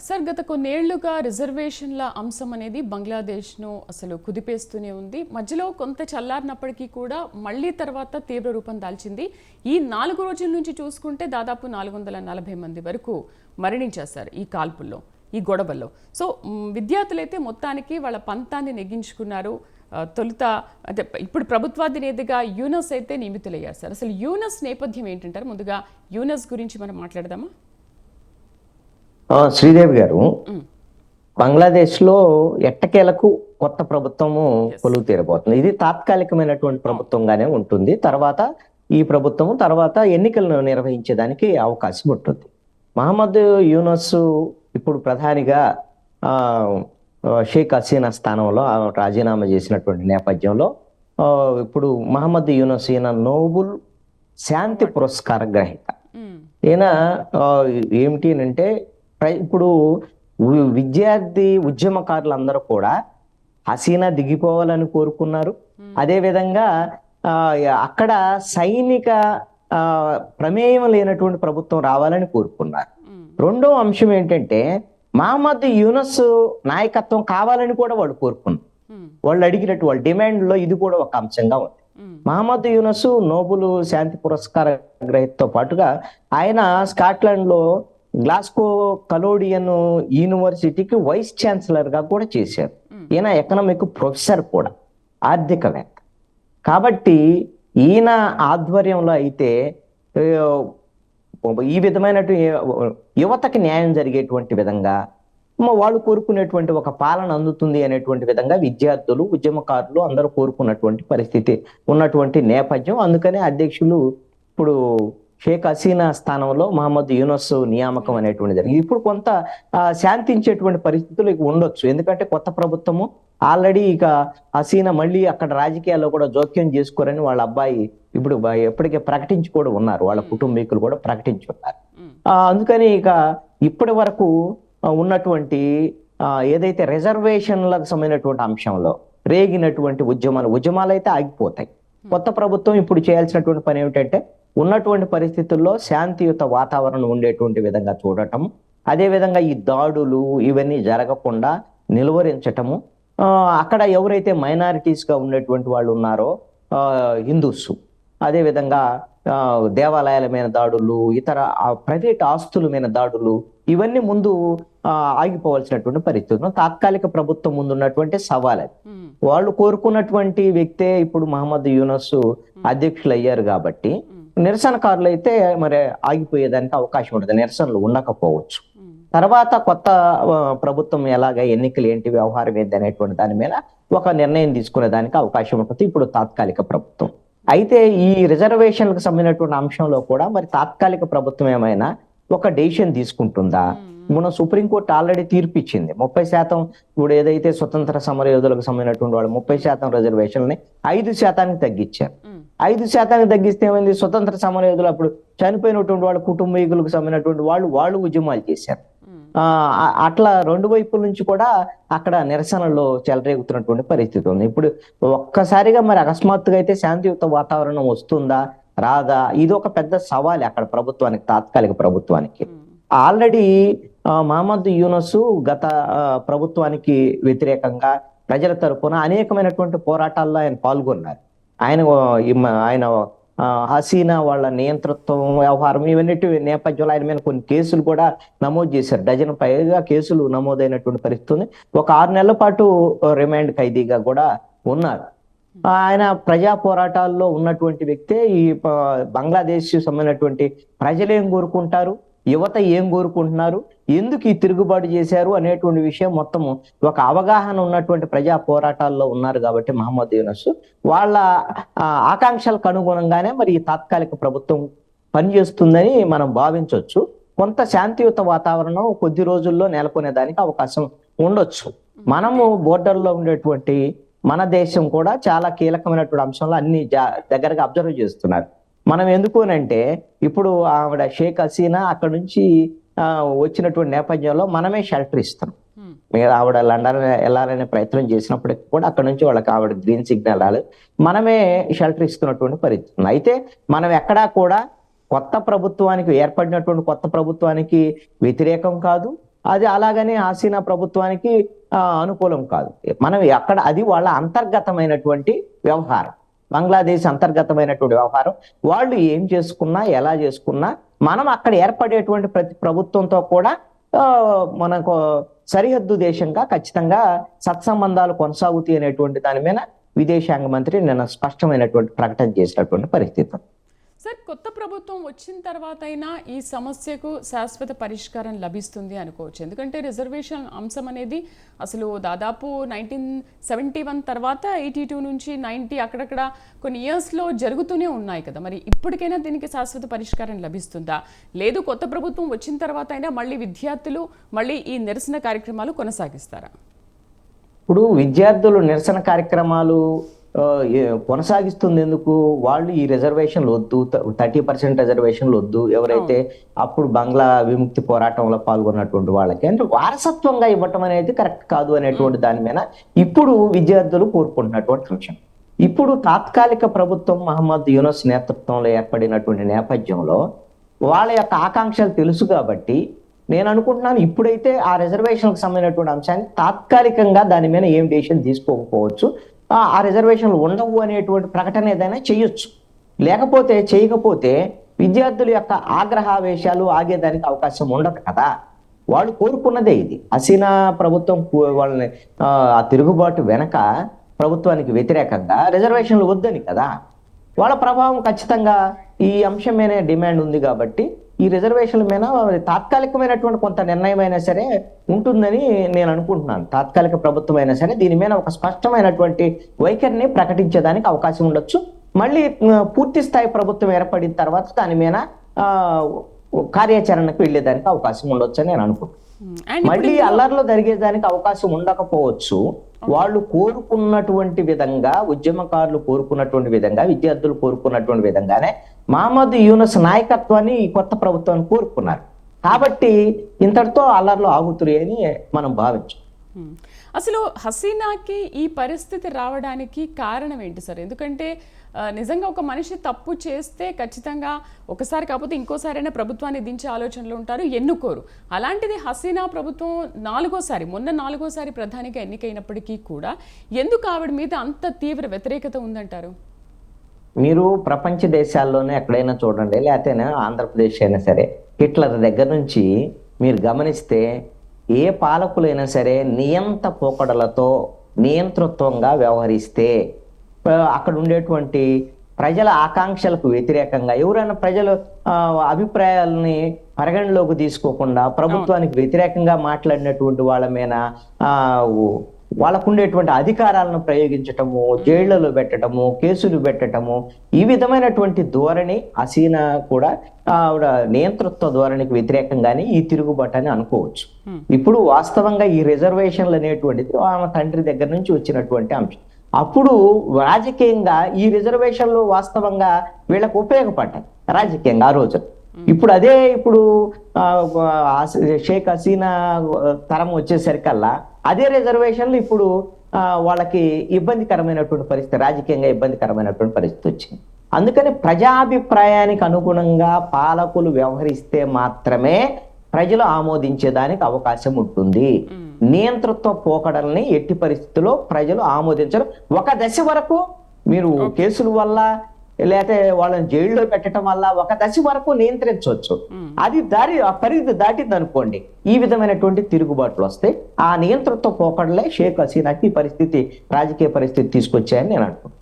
Sir గత కొన్నేళ్ళుగా రిజర్వేషన్ల అంశం అనేది బంగ్లాదేశ్ను అసలు కుదిపేస్తూనే ఉంది. మధ్యలో కొంత చల్లారినప్పటికీ కూడా మళ్ళీ తర్వాత తీవ్ర రూపం దాల్చింది. ఈ నాలుగు రోజుల నుంచి చూసుకుంటే దాదాపు నాలుగు వందల నలభై మంది వరకు మరణించారు సార్ ఈ కాల్పుల్లో ఈ గొడవల్లో. సో విద్యార్థులైతే మొత్తానికి వాళ్ళ పంతాన్ని నెగ్గించుకున్నారు. తొలుత అంటే ఇప్పుడు ప్రభుత్వాధినేతగా యూనస్ అయితే నియమితులయ్యారు సార్. అసలు యూనస్ నేపథ్యం ఏంటంటారు? ముందుగా యూనస్ గురించి మనం మాట్లాడదామా? శ్రీదేవి గారు బంగ్లాదేశ్లో ఎట్టకేలకు కొత్త ప్రభుత్వము కొలువు తీరబోతుంది. ఇది తాత్కాలికమైనటువంటి ప్రభుత్వంగానే ఉంటుంది. తర్వాత ఈ ప్రభుత్వం తర్వాత ఎన్నికలను నిర్వహించేదానికి అవకాశం ఉంటుంది. మహమ్మద్ యూనస్ ఇప్పుడు ప్రధానిగా షేక్ హసీనా స్థానంలో రాజీనామా చేసినటువంటి నేపథ్యంలో ఆ, ఇప్పుడు మహమ్మద్ యూనస్ ఈయన నోబుల్ శాంతి పురస్కార గ్రహీత. మ్, ఈయన ఏమిటి అని అంటే ఇప్పుడు విద్యార్థి ఉద్యమకారులు అందరూ కూడా హసీనా దిగిపోవాలని కోరుకున్నారు. అదే విధంగా అక్కడ సైనిక ప్రమేయం లేనటువంటి ప్రభుత్వం రావాలని కోరుకున్నారు. రెండో అంశం ఏంటంటే మహమ్మద్ యూనస్ నాయకత్వం కావాలని కూడా వాళ్ళు కోరుకున్నారు. వాళ్ళు అడిగినట్టు వాళ్ళ డిమాండ్లో ఇది కూడా ఒక అంశంగా ఉంది. మహమ్మద్ యూనస్ నోబుల్ శాంతి పురస్కార గ్రహీతతో పాటుగా ఆయన స్కాట్లాండ్లో గ్లాస్కో కలోడియన్ యూనివర్సిటీకి వైస్ ఛాన్సలర్గా కూడా చేశారు. ఈయన ఎకనామిక్ ప్రొఫెసర్ కూడా ఆర్థికవేత్త కాబట్టి ఈయన ఆధ్వర్యంలో అయితే ఈ విధమైన యువతకి న్యాయం జరిగేటువంటి విధంగా వాళ్ళు కోరుకునేటువంటి ఒక పాలన అందుతుంది అనేటువంటి విధంగా విద్యార్థులు ఉద్యమకారులు అందరూ కోరుకున్నటువంటి పరిస్థితి ఉన్నటువంటి నేపథ్యం. అందుకనే అధ్యక్షులు ఇప్పుడు షేక్ హసీనా స్థానంలో మహమ్మద్ యూనస్ నియామకం అనేటువంటి జరిగింది. ఇప్పుడు కొంత శాంతించేటువంటి పరిస్థితులు ఇక ఉండొచ్చు. ఎందుకంటే కొత్త ప్రభుత్వము ఆల్రెడీ ఇక హసీనా మళ్ళీ అక్కడ రాజకీయాల్లో కూడా జోక్యం చేసుకోరని వాళ్ళ అబ్బాయి ఇప్పుడు ఎప్పటికే ప్రకటించి కూడా ఉన్నారు. వాళ్ళ కుటుంబీకులు కూడా ప్రకటించి ఉన్నారు. అందుకని ఇక ఇప్పటి వరకు ఉన్నటువంటి ఏదైతే రిజర్వేషన్లకు సంబంధించినటువంటి అంశంలో రేగినటువంటి ఉద్యమాలు ఉద్యమాలు అయితే ఆగిపోతాయి. కొత్త ప్రభుత్వం ఇప్పుడు చేయాల్సినటువంటి పని ఏమిటంటే ఉన్నటువంటి పరిస్థితుల్లో శాంతియుత వాతావరణం ఉండేటువంటి విధంగా చూడటం అదే విధంగా ఈ దాడులు ఇవన్నీ జరగకుండా నిలువరించటము. ఆ, అక్కడ ఎవరైతే మైనారిటీస్గా ఉండేటువంటి వాళ్ళు ఉన్నారో హిందూస్ అదే విధంగా ఆ, దేవాలయాల మీద దాడులు ఇతర ప్రైవేట్ ఆస్తుల మీద దాడులు ఇవన్నీ ముందు ఆగిపోవాల్సినటువంటి పరిస్థితులు తాత్కాలిక ప్రభుత్వం ముందు ఉన్నటువంటి సవాల్ అది వాళ్ళు కోరుకున్నటువంటి వ్యక్తే ఇప్పుడు మహమ్మద్ యూనస్ అధ్యక్షులు అయ్యారు కాబట్టి నిరసనకారులు అయితే మరి ఆగిపోయేదానికి అవకాశం ఉంటుంది నిరసనలు ఉండకపోవచ్చు. తర్వాత కొత్త ప్రభుత్వం ఎలాగ ఎన్నికలు ఏంటి వ్యవహారం ఏంటి అనేటువంటి దాని మీద ఒక నిర్ణయం తీసుకునే దానికి అవకాశం ఉంటుంది. ఇప్పుడు తాత్కాలిక ప్రభుత్వం. అయితే ఈ రిజర్వేషన్లకు సంబంధించినటువంటి అంశంలో కూడా మరి తాత్కాలిక ప్రభుత్వం ఏమైనా ఒక డెసిషన్ తీసుకుంటుందా? మన సుప్రీంకోర్టు ఆల్రెడీ తీర్పు ఇచ్చింది ముప్పై శాతం ఇప్పుడు ఏదైతే స్వతంత్ర సమర యోధులకు సంబంధించినటువంటి వాళ్ళు ముప్పై శాతం రిజర్వేషన్ని ఐదు శాతానికి తగ్గించారు. మ్, ఐదు శాతానికి తగ్గిస్తే ఏమైంది? స్వతంత్ర సమర యోధులు అప్పుడు చనిపోయినటువంటి వాళ్ళ కుటుంబీకులకు సంబంధించినటువంటి వాళ్ళు వాళ్ళు ఉద్యమాలు చేశారు. ఆ అట్లా రెండు వైపుల నుంచి కూడా అక్కడ నిరసనలో చెలరేగుతున్నటువంటి పరిస్థితి ఉంది. ఇప్పుడు ఒక్కసారిగా మరి అకస్మాత్తుగా అయితే శాంతియుత వాతావరణం వస్తుందా? రాదా? ఇది ఒక పెద్ద సవాల్ అక్కడ ప్రభుత్వానికి తాత్కాలిక ప్రభుత్వానికి. ఆల్రెడీ మహమ్మద్ యూనస్ గత ప్రభుత్వానికి వ్యతిరేకంగా ప్రజల తరపున అనేకమైనటువంటి పోరాటాల్లో ఆయన పాల్గొన్నారు. ఆయన ఆయన హసీనా వాళ్ళ నియంతృత్వం వ్యవహారం ఇవన్నిటి నేపథ్యంలో ఆయన మీద కొన్ని కేసులు కూడా నమోదు చేశారు. డజన్ పైగా కేసులు నమోదైనటువంటి పరిస్థితి ఉంది. ఒక ఆరు నెలల పాటు రిమాండ్ ఖైదీగా కూడా ఉన్నారు. ఆయన ప్రజా పోరాటాల్లో ఉన్నటువంటి వ్యక్తే ఈ బంగ్లాదేశ్ సంబంధించినటువంటి ప్రజలు ఏం కోరుకుంటారు? యువత ఏం కోరుకుంటున్నారు? ఎందుకు ఈ తిరుగుబాటు చేశారు అనేటువంటి విషయం మొత్తము ఒక అవగాహన ఉన్నటువంటి ప్రజా పోరాటాల్లో ఉన్నారు కాబట్టి మహమ్మద్ యూనస్. వాళ్ళ ఆకాంక్షలకు అనుగుణంగానే మరి ఈ తాత్కాలిక ప్రభుత్వం పనిచేస్తుందని మనం భావించవచ్చు కొంత శాంతియుత వాతావరణం కొద్ది రోజుల్లో నెలకొనే దానికి అవకాశం ఉండొచ్చు. మనము బోర్డర్లో ఉండేటువంటి మన దేశం కూడా చాలా కీలకమైనటువంటి అంశంలో అన్ని జా- దగ్గరగా అబ్జర్వ్ చేస్తున్నారు. మనం ఎందుకు అంటే ఇప్పుడు ఆవిడ షేక్ హసీనా అక్కడ నుంచి వచ్చినటువంటి నేపథ్యంలో మనమే షెల్టర్ ఇస్తాం. మ్, మీరు ఆవిడ లండన్ వెళ్ళాలనే ప్రయత్నం చేసినప్పటికీ కూడా అక్కడ నుంచి వాళ్ళకి ఆవిడ గ్రీన్ సిగ్నల్ రాలేదు. మనమే షెల్టర్ ఇస్తున్నటువంటి పరిస్థితి. ఉంది. అయితే మనం ఎక్కడా కూడా కొత్త ప్రభుత్వానికి ఏర్పడినటువంటి కొత్త ప్రభుత్వానికి వ్యతిరేకం కాదు. అది అలాగని హసీనా ప్రభుత్వానికి అనుకూలం కాదు. మనం అక్కడ అది వాళ్ళ అంతర్గతమైనటువంటి వ్యవహారం. బంగ్లాదేశ్ అంతర్గతమైనటువంటి వ్యవహారం. వాళ్ళు ఏం చేసుకున్నా ఎలా చేసుకున్నా మనం అక్కడ ఏర్పడేటువంటి ప్రతి ప్రభుత్వంతో కూడా మనకు సరిహద్దు దేశంగా ఖచ్చితంగా సత్సంబంధాలు కొనసాగుతాయి అనేటువంటి దాని మీద విదేశాంగ మంత్రి నిన్న స్పష్టమైనటువంటి ప్రకటన చేసినటువంటి పరిస్థితి. సార్ కొత్త ప్రభుత్వం వచ్చిన తర్వాత అయినా ఈ సమస్యకు శాశ్వత పరిష్కారం లభిస్తుంది అనుకోవచ్చు. ఎందుకంటే రిజర్వేషన్ అంశం అనేది అసలు దాదాపు నైన్టీన్ సెవెంటీ వన్ తర్వాత ఎయిటీ టూ నుంచి నైంటీ అక్కడక్కడ కొన్ని ఇయర్స్లో జరుగుతూనే ఉన్నాయి కదా. మరి ఇప్పటికైనా దీనికి శాశ్వత పరిష్కారం లభిస్తుందా? లేదు కొత్త ప్రభుత్వం వచ్చిన తర్వాత అయినా మళ్ళీ విద్యార్థులు మళ్ళీ ఈ నిరసన కార్యక్రమాలు కొనసాగిస్తారా? ఇప్పుడు విద్యార్థులు నిరసన కార్యక్రమాలు కొనసాగిస్తుంది ఎందుకు? వాళ్ళు ఈ రిజర్వేషన్లు వద్దు థర్టీ పర్సెంట్ రిజర్వేషన్లు వద్దు. ఎవరైతే అప్పుడు బంగ్లా విముక్తి పోరాటంలో పాల్గొన్నటువంటి వాళ్ళకి అంటే వారసత్వంగా ఇవ్వటం అనేది కరెక్ట్ కాదు అనేటువంటి దాని మీద ఇప్పుడు విద్యార్థులు కోరుకుంటున్నటువంటి అంశం ఇప్పుడు తాత్కాలిక ప్రభుత్వం మహమ్మద్ యూనస్ నేతృత్వంలో ఏర్పడినటువంటి నేపథ్యంలో వాళ్ళ యొక్క ఆకాంక్షలు తెలుసు కాబట్టి నేను అనుకుంటున్నాను ఇప్పుడైతే ఆ రిజర్వేషన్కి సంబంధించినటువంటి అంశాన్ని తాత్కాలికంగా దాని మీద ఏం డెసిషన్ తీసుకోకపోవచ్చు. ఆ రిజర్వేషన్లు ఉండవు అనేటువంటి ప్రకటన ఏదైనా చేయొచ్చు. లేకపోతే చేయకపోతే విద్యార్థుల యొక్క ఆగ్రహావేశాలు ఆగేదానికి అవకాశం ఉండదు కదా. వాళ్ళు కోరుకున్నదే ఇది. హసీనా ప్రభుత్వం వాళ్ళని ఆ తిరుగుబాటు వెనక ప్రభుత్వానికి వ్యతిరేకంగా రిజర్వేషన్లు వద్దని కదా. వాళ్ళ ప్రభావం ఖచ్చితంగా ఈ అంశం మీదే డిమాండ్ ఉంది కాబట్టి ఈ రిజర్వేషన్ల మీద తాత్కాలికమైనటువంటి కొంత నిర్ణయం అయినా సరే ఉంటుందని నేను అనుకుంటున్నాను. తాత్కాలిక ప్రభుత్వం అయినా సరే దీని మీద ఒక స్పష్టమైనటువంటి వైఖరిని ప్రకటించేదానికి అవకాశం ఉండొచ్చు. మళ్ళీ పూర్తి స్థాయి ప్రభుత్వం ఏర్పడిన తర్వాత దాని మీద ఆ, కార్యాచరణకు వెళ్ళేదానికి అవకాశం ఉండొచ్చు అని నేను అనుకుంటున్నాను. అండ్ మళ్ళీ అల్లర్లు జరిగేదానికి అవకాశం ఉండకపోవచ్చు. వాళ్ళు కోరుకున్నటువంటి విధంగా ఉద్యమకారులు కోరుకున్నటువంటి విధంగా విద్యార్థులు కోరుకున్నటువంటి విధంగానే మహమ్మద్ యూనస్ నాయకత్వాన్ని ఈ కొత్త ప్రభుత్వాన్ని కోరుకున్నారు. కాబట్టి ఇంతటితో అల్లర్లు ఆగుతురి అని మనం భావించాం. అసలు హసీనాకి ఈ పరిస్థితి రావడానికి కారణం ఏంటి సార్? ఎందుకంటే నిజంగా ఒక మనిషి తప్పు చేస్తే ఖచ్చితంగా ఒకసారి కాకపోతే ఇంకోసారైనా ప్రభుత్వాన్ని దించే ఆలోచనలు ఉంటారు ఎన్నుకోరు. అలాంటిది హసీనా ప్రభుత్వం నాలుగోసారి మొన్న నాలుగోసారి ప్రధానిగా ఎన్నికైనప్పటికీ కూడా ఎందుకు ఆవిడ మీద అంత తీవ్ర వ్యతిరేకత ఉందంటారు? మీరు ప్రపంచ దేశాల్లోనే ఎక్కడైనా చూడండి లేకపోతే ఆంధ్రప్రదేశ్ అయినా సరే హిట్లర్ దగ్గర నుంచి మీరు గమనిస్తే ఏ పాలకులైనా సరే నియంత పోకడలతో నియంతృత్వంగా వ్యవహరిస్తే అక్కడ ఉండేటువంటి ప్రజల ఆకాంక్షలకు వ్యతిరేకంగా ఎవరైనా ప్రజలు అభిప్రాయాలని పరిగణలోకి తీసుకోకుండా ప్రభుత్వానికి వ్యతిరేకంగా మాట్లాడినటువంటి వాళ్ళ మీద వాళ్ళకు ఉండేటువంటి అధికారాలను ప్రయోగించటము జైళ్ళలో పెట్టటము కేసులు పెట్టటము ఈ విధమైనటువంటి ధోరణి హసీనా కూడా ఆవిడ నియంతృత్వ ధోరణికి వ్యతిరేకంగానే ఈ తిరుగుబాటు అని అనుకోవచ్చు. ఇప్పుడు వాస్తవంగా ఈ రిజర్వేషన్లు అనేటువంటిది ఆమె తండ్రి దగ్గర నుంచి వచ్చినటువంటి అంశం. అప్పుడు రాజకీయంగా ఈ రిజర్వేషన్లు వాస్తవంగా వీళ్ళకు ఉపయోగపడ్డాయి రాజకీయంగా ఆ రోజు. ఇప్పుడు అదే ఇప్పుడు షేక్ హసీనా తరం వచ్చేసరికల్లా అదే రిజర్వేషన్లు ఇప్పుడు వాళ్ళకి ఇబ్బందికరమైనటువంటి పరిస్థితి రాజకీయంగా ఇబ్బందికరమైనటువంటి పరిస్థితి వచ్చింది. అందుకని ప్రజాభిప్రాయానికి అనుగుణంగా పాలకులు వ్యవహరిస్తే మాత్రమే ప్రజలు ఆమోదించేదానికి అవకాశం ఉంటుంది. నియంతృత్వ పోకడల్ని ఎట్టి పరిస్థితుల్లో ప్రజలు ఆమోదించరు. ఒక దశ వరకు మీరు కేసుల వల్ల లేకపోతే వాళ్ళని జైల్లో పెట్టడం వల్ల ఒక దశ వరకు నియంత్రించవచ్చు. అది దారి ఆ పరిధి దాటింది అనుకోండి. ఈ విధమైనటువంటి తిరుగుబాట్లు వస్తాయి ఆ నియంతృత్వ పోకడలే షేక్ హసీనాకి పరిస్థితి రాజకీయ పరిస్థితి తీసుకొచ్చాయని నేను అనుకుంటున్నాను.